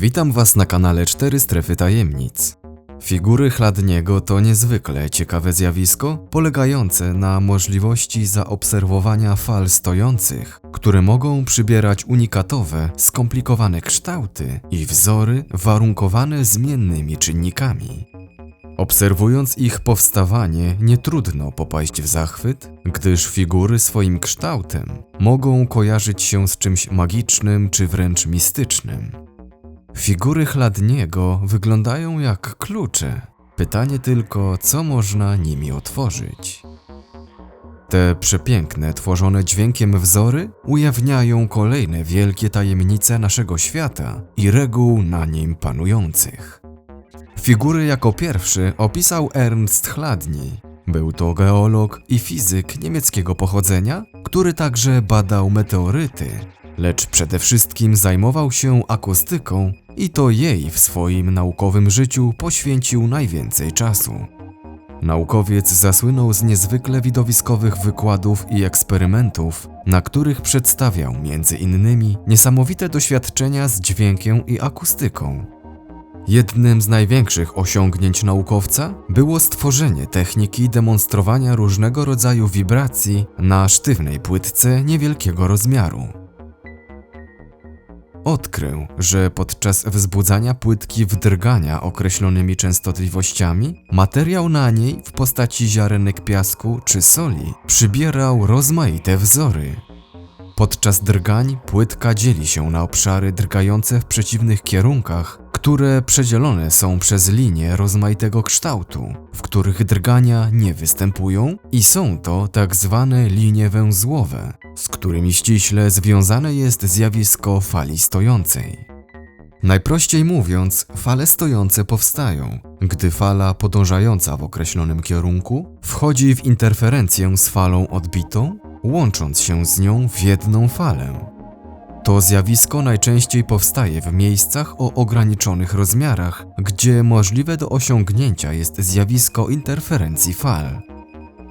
Witam Was na kanale 4 Strefy Tajemnic. Figury Chladniego to niezwykle ciekawe zjawisko, polegające na możliwości zaobserwowania fal stojących, które mogą przybierać unikatowe, skomplikowane kształty i wzory warunkowane zmiennymi czynnikami. Obserwując ich powstawanie, nie trudno popaść w zachwyt, gdyż figury swoim kształtem mogą kojarzyć się z czymś magicznym czy wręcz mistycznym. Figury Chladniego wyglądają jak klucze. Pytanie tylko, co można nimi otworzyć. Te przepiękne, tworzone dźwiękiem wzory ujawniają kolejne wielkie tajemnice naszego świata i reguł na nim panujących. Figury jako pierwszy opisał Ernst Chladni. Był to geolog i fizyk niemieckiego pochodzenia, który także badał meteoryty, lecz przede wszystkim zajmował się akustyką i to jej w swoim naukowym życiu poświęcił najwięcej czasu. Naukowiec zasłynął z niezwykle widowiskowych wykładów i eksperymentów, na których przedstawiał między innymi niesamowite doświadczenia z dźwiękiem i akustyką. Jednym z największych osiągnięć naukowca było stworzenie techniki demonstrowania różnego rodzaju wibracji na sztywnej płytce niewielkiego rozmiaru. Odkrył, że podczas wzbudzania płytki wdrgania określonymi częstotliwościami, materiał na niej w postaci ziarenek piasku czy soli przybierał rozmaite wzory. Podczas drgań płytka dzieli się na obszary drgające w przeciwnych kierunkach, które przedzielone są przez linie rozmaitego kształtu, w których drgania nie występują i są to tak zwane linie węzłowe, z którymi ściśle związane jest zjawisko fali stojącej. Najprościej mówiąc, fale stojące powstają, gdy fala podążająca w określonym kierunku wchodzi w interferencję z falą odbitą, łącząc się z nią w jedną falę. To zjawisko najczęściej powstaje w miejscach o ograniczonych rozmiarach, gdzie możliwe do osiągnięcia jest zjawisko interferencji fal.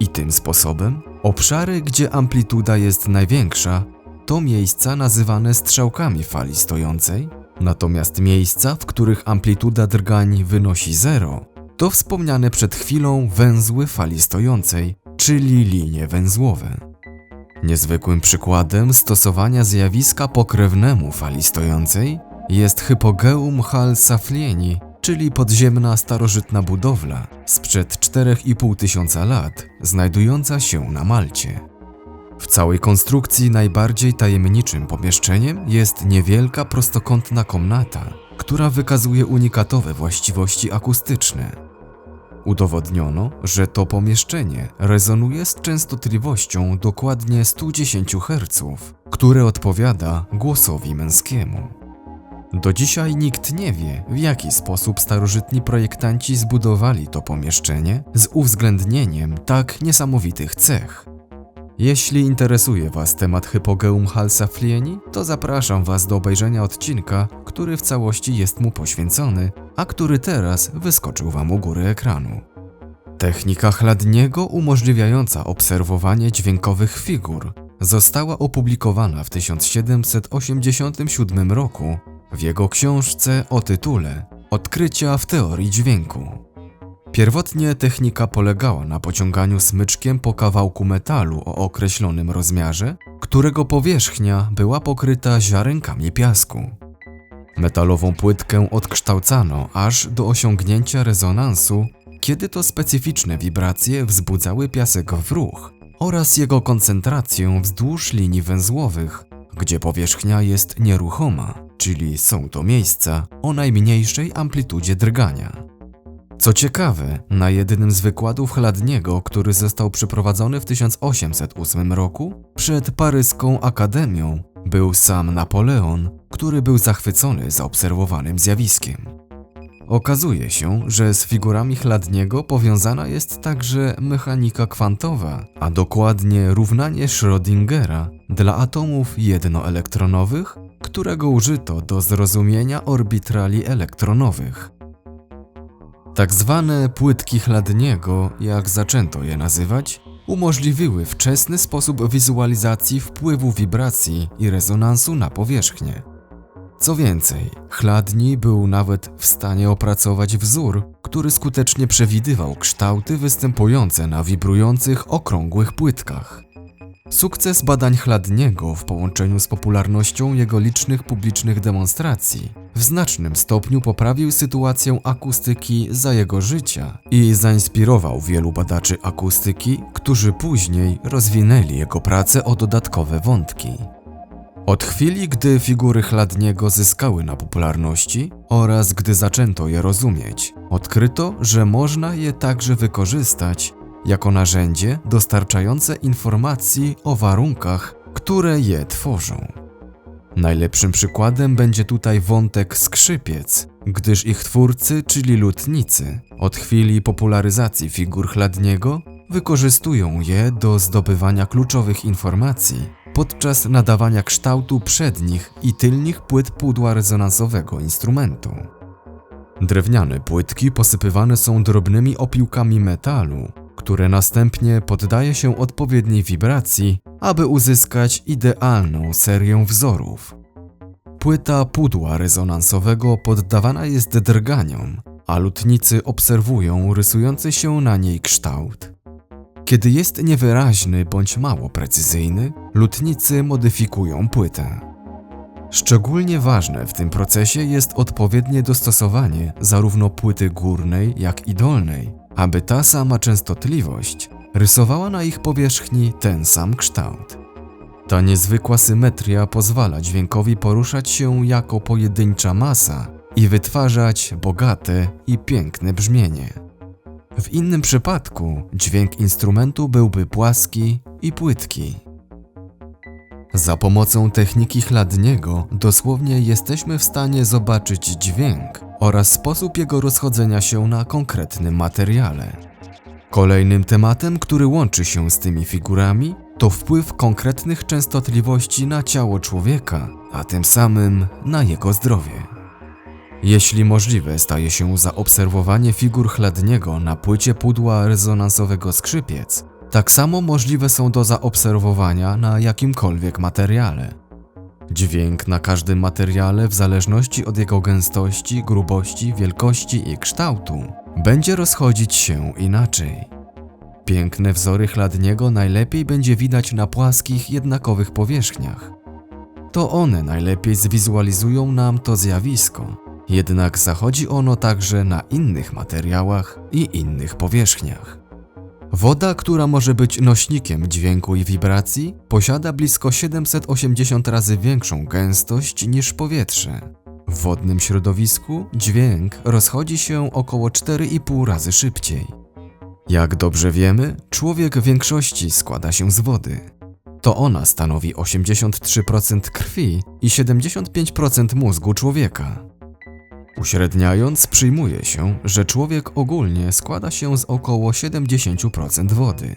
I tym sposobem obszary, gdzie amplituda jest największa, to miejsca nazywane strzałkami fali stojącej, natomiast miejsca, w których amplituda drgań wynosi zero, to wspomniane przed chwilą węzły fali stojącej, czyli linie węzłowe. Niezwykłym przykładem stosowania zjawiska pokrewnemu fali stojącej jest hypogeum Hal Saflieni, czyli podziemna starożytna budowla sprzed 4,5 tysiąca lat, znajdująca się na Malcie. W całej konstrukcji najbardziej tajemniczym pomieszczeniem jest niewielka prostokątna komnata, która wykazuje unikatowe właściwości akustyczne. Udowodniono, że to pomieszczenie rezonuje z częstotliwością dokładnie 110 Hz, które odpowiada głosowi męskiemu. Do dzisiaj nikt nie wie, w jaki sposób starożytni projektanci zbudowali to pomieszczenie z uwzględnieniem tak niesamowitych cech. Jeśli interesuje Was temat hypogeum Halsaflieni, to zapraszam Was do obejrzenia odcinka, który w całości jest mu poświęcony, a który teraz wyskoczył Wam u góry ekranu. Technika Chladniego umożliwiająca obserwowanie dźwiękowych figur została opublikowana w 1787 roku w jego książce o tytule Odkrycia w teorii dźwięku. Pierwotnie technika polegała na pociąganiu smyczkiem po kawałku metalu o określonym rozmiarze, którego powierzchnia była pokryta ziarenkami piasku. Metalową płytkę odkształcano aż do osiągnięcia rezonansu, kiedy to specyficzne wibracje wzbudzały piasek w ruch oraz jego koncentrację wzdłuż linii węzłowych, gdzie powierzchnia jest nieruchoma, czyli są to miejsca o najmniejszej amplitudzie drgania. Co ciekawe, na jednym z wykładów Chladniego, który został przeprowadzony w 1808 roku przed paryską akademią, był sam Napoleon, który był zachwycony zaobserwowanym zjawiskiem. Okazuje się, że z figurami Chladniego powiązana jest także mechanika kwantowa, a dokładnie równanie Schrödingera dla atomów jednoelektronowych, którego użyto do zrozumienia orbitrali elektronowych. Tak zwane płytki Chladniego, jak zaczęto je nazywać, umożliwiły wczesny sposób wizualizacji wpływu wibracji i rezonansu na powierzchnię. Co więcej, Chladni był nawet w stanie opracować wzór, który skutecznie przewidywał kształty występujące na wibrujących, okrągłych płytkach. Sukces badań Chladniego w połączeniu z popularnością jego licznych publicznych demonstracji w znacznym stopniu poprawił sytuację akustyki za jego życia i zainspirował wielu badaczy akustyki, którzy później rozwinęli jego pracę o dodatkowe wątki. Od chwili, gdy figury Chladniego zyskały na popularności oraz gdy zaczęto je rozumieć, odkryto, że można je także wykorzystać jako narzędzie dostarczające informacji o warunkach, które je tworzą. Najlepszym przykładem będzie tutaj wątek skrzypiec, gdyż ich twórcy, czyli lutnicy, od chwili popularyzacji figur Chladniego wykorzystują je do zdobywania kluczowych informacji podczas nadawania kształtu przednich i tylnych płyt pudła rezonansowego instrumentu. Drewniane płytki posypywane są drobnymi opiłkami metalu, które następnie poddaje się odpowiedniej wibracji, aby uzyskać idealną serię wzorów. Płyta pudła rezonansowego poddawana jest drganiom, a lutnicy obserwują rysujący się na niej kształt. Kiedy jest niewyraźny bądź mało precyzyjny, lutnicy modyfikują płytę. Szczególnie ważne w tym procesie jest odpowiednie dostosowanie zarówno płyty górnej, jak i dolnej, aby ta sama częstotliwość rysowała na ich powierzchni ten sam kształt. Ta niezwykła symetria pozwala dźwiękowi poruszać się jako pojedyncza masa i wytwarzać bogate i piękne brzmienie. W innym przypadku dźwięk instrumentu byłby płaski i płytki. Za pomocą techniki chladniego dosłownie jesteśmy w stanie zobaczyć dźwięk oraz sposób jego rozchodzenia się na konkretnym materiale. Kolejnym tematem, który łączy się z tymi figurami, to wpływ konkretnych częstotliwości na ciało człowieka, a tym samym na jego zdrowie. Jeśli możliwe staje się zaobserwowanie figur chladniego na płycie pudła rezonansowego skrzypiec, tak samo możliwe są do zaobserwowania na jakimkolwiek materiale. Dźwięk na każdym materiale, w zależności od jego gęstości, grubości, wielkości i kształtu, będzie rozchodzić się inaczej. Piękne wzory chladniego najlepiej będzie widać na płaskich, jednakowych powierzchniach. To one najlepiej zwizualizują nam to zjawisko, jednak zachodzi ono także na innych materiałach i innych powierzchniach. Woda, która może być nośnikiem dźwięku i wibracji, posiada blisko 780 razy większą gęstość niż powietrze. W wodnym środowisku dźwięk rozchodzi się około 4,5 razy szybciej. Jak dobrze wiemy, człowiek w większości składa się z wody. To ona stanowi 83% krwi i 75% mózgu człowieka. Uśredniając, przyjmuje się, że człowiek ogólnie składa się z około 70% wody.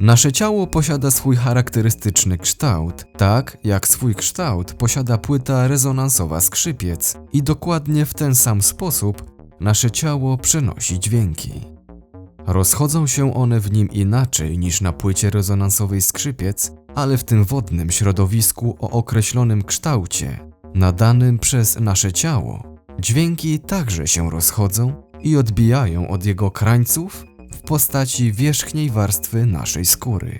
Nasze ciało posiada swój charakterystyczny kształt, tak jak swój kształt posiada płyta rezonansowa skrzypiec i dokładnie w ten sam sposób nasze ciało przenosi dźwięki. Rozchodzą się one w nim inaczej niż na płycie rezonansowej skrzypiec, ale w tym wodnym środowisku o określonym kształcie, nadanym przez nasze ciało, Dźwięki także się rozchodzą i odbijają od jego krańców w postaci wierzchniej warstwy naszej skóry.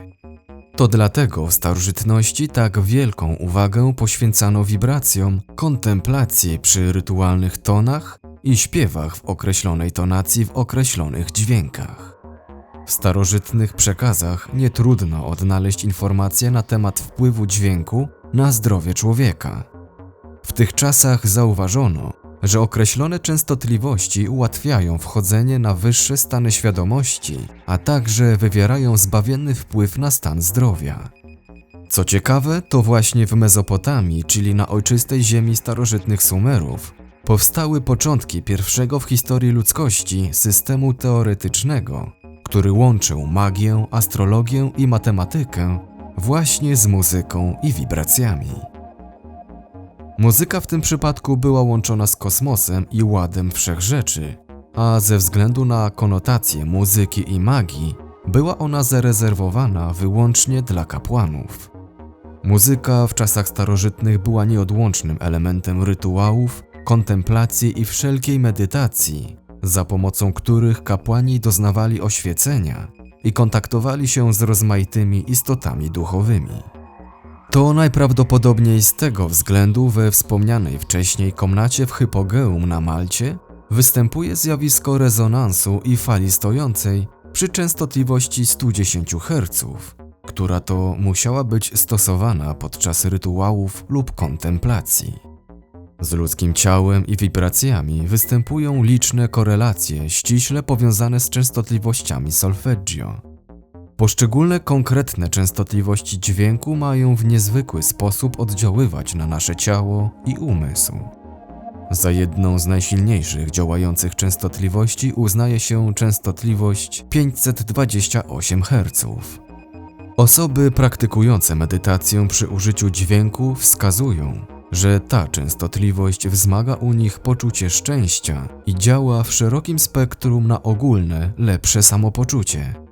To dlatego w starożytności tak wielką uwagę poświęcano wibracjom, kontemplacji przy rytualnych tonach i śpiewach w określonej tonacji w określonych dźwiękach. W starożytnych przekazach nie trudno odnaleźć informacje na temat wpływu dźwięku na zdrowie człowieka. W tych czasach zauważono, że określone częstotliwości ułatwiają wchodzenie na wyższe stany świadomości, a także wywierają zbawienny wpływ na stan zdrowia. Co ciekawe, to właśnie w Mezopotamii, czyli na ojczystej ziemi starożytnych Sumerów, powstały początki pierwszego w historii ludzkości systemu teoretycznego, który łączył magię, astrologię i matematykę właśnie z muzyką i wibracjami. Muzyka w tym przypadku była łączona z kosmosem i ładem wszechrzeczy, a ze względu na konotację muzyki i magii, była ona zarezerwowana wyłącznie dla kapłanów. Muzyka w czasach starożytnych była nieodłącznym elementem rytuałów, kontemplacji i wszelkiej medytacji, za pomocą których kapłani doznawali oświecenia i kontaktowali się z rozmaitymi istotami duchowymi. To najprawdopodobniej z tego względu we wspomnianej wcześniej komnacie w Hypogeum na Malcie występuje zjawisko rezonansu i fali stojącej przy częstotliwości 110 Hz, która to musiała być stosowana podczas rytuałów lub kontemplacji. Z ludzkim ciałem i wibracjami występują liczne korelacje ściśle powiązane z częstotliwościami solfeggio. Poszczególne konkretne częstotliwości dźwięku mają w niezwykły sposób oddziaływać na nasze ciało i umysł. Za jedną z najsilniejszych działających częstotliwości uznaje się częstotliwość 528 Hz. Osoby praktykujące medytację przy użyciu dźwięku wskazują, że ta częstotliwość wzmaga u nich poczucie szczęścia i działa w szerokim spektrum na ogólne, lepsze samopoczucie.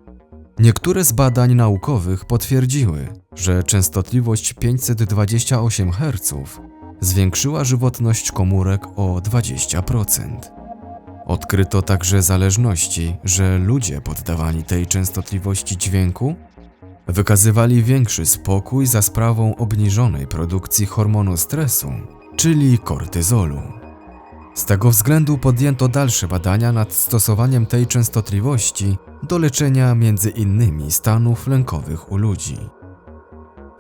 Niektóre z badań naukowych potwierdziły, że częstotliwość 528 Hz zwiększyła żywotność komórek o 20%. Odkryto także zależności, że ludzie poddawani tej częstotliwości dźwięku wykazywali większy spokój za sprawą obniżonej produkcji hormonu stresu, czyli kortyzolu. Z tego względu podjęto dalsze badania nad stosowaniem tej częstotliwości do leczenia między innymi stanów lękowych u ludzi.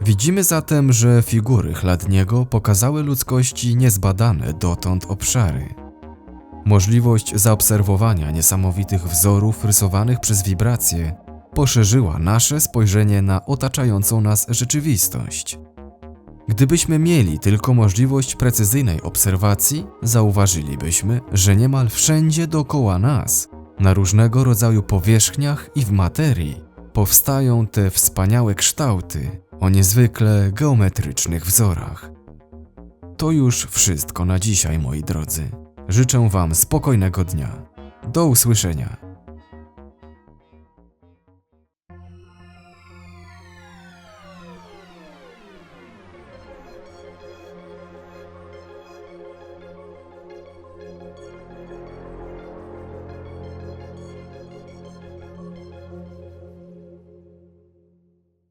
Widzimy zatem, że figury Chladniego pokazały ludzkości niezbadane dotąd obszary. Możliwość zaobserwowania niesamowitych wzorów rysowanych przez wibracje poszerzyła nasze spojrzenie na otaczającą nas rzeczywistość. Gdybyśmy mieli tylko możliwość precyzyjnej obserwacji, zauważylibyśmy, że niemal wszędzie dookoła nas, na różnego rodzaju powierzchniach i w materii, powstają te wspaniałe kształty o niezwykle geometrycznych wzorach. To już wszystko na dzisiaj, moi drodzy. Życzę Wam spokojnego dnia. Do usłyszenia.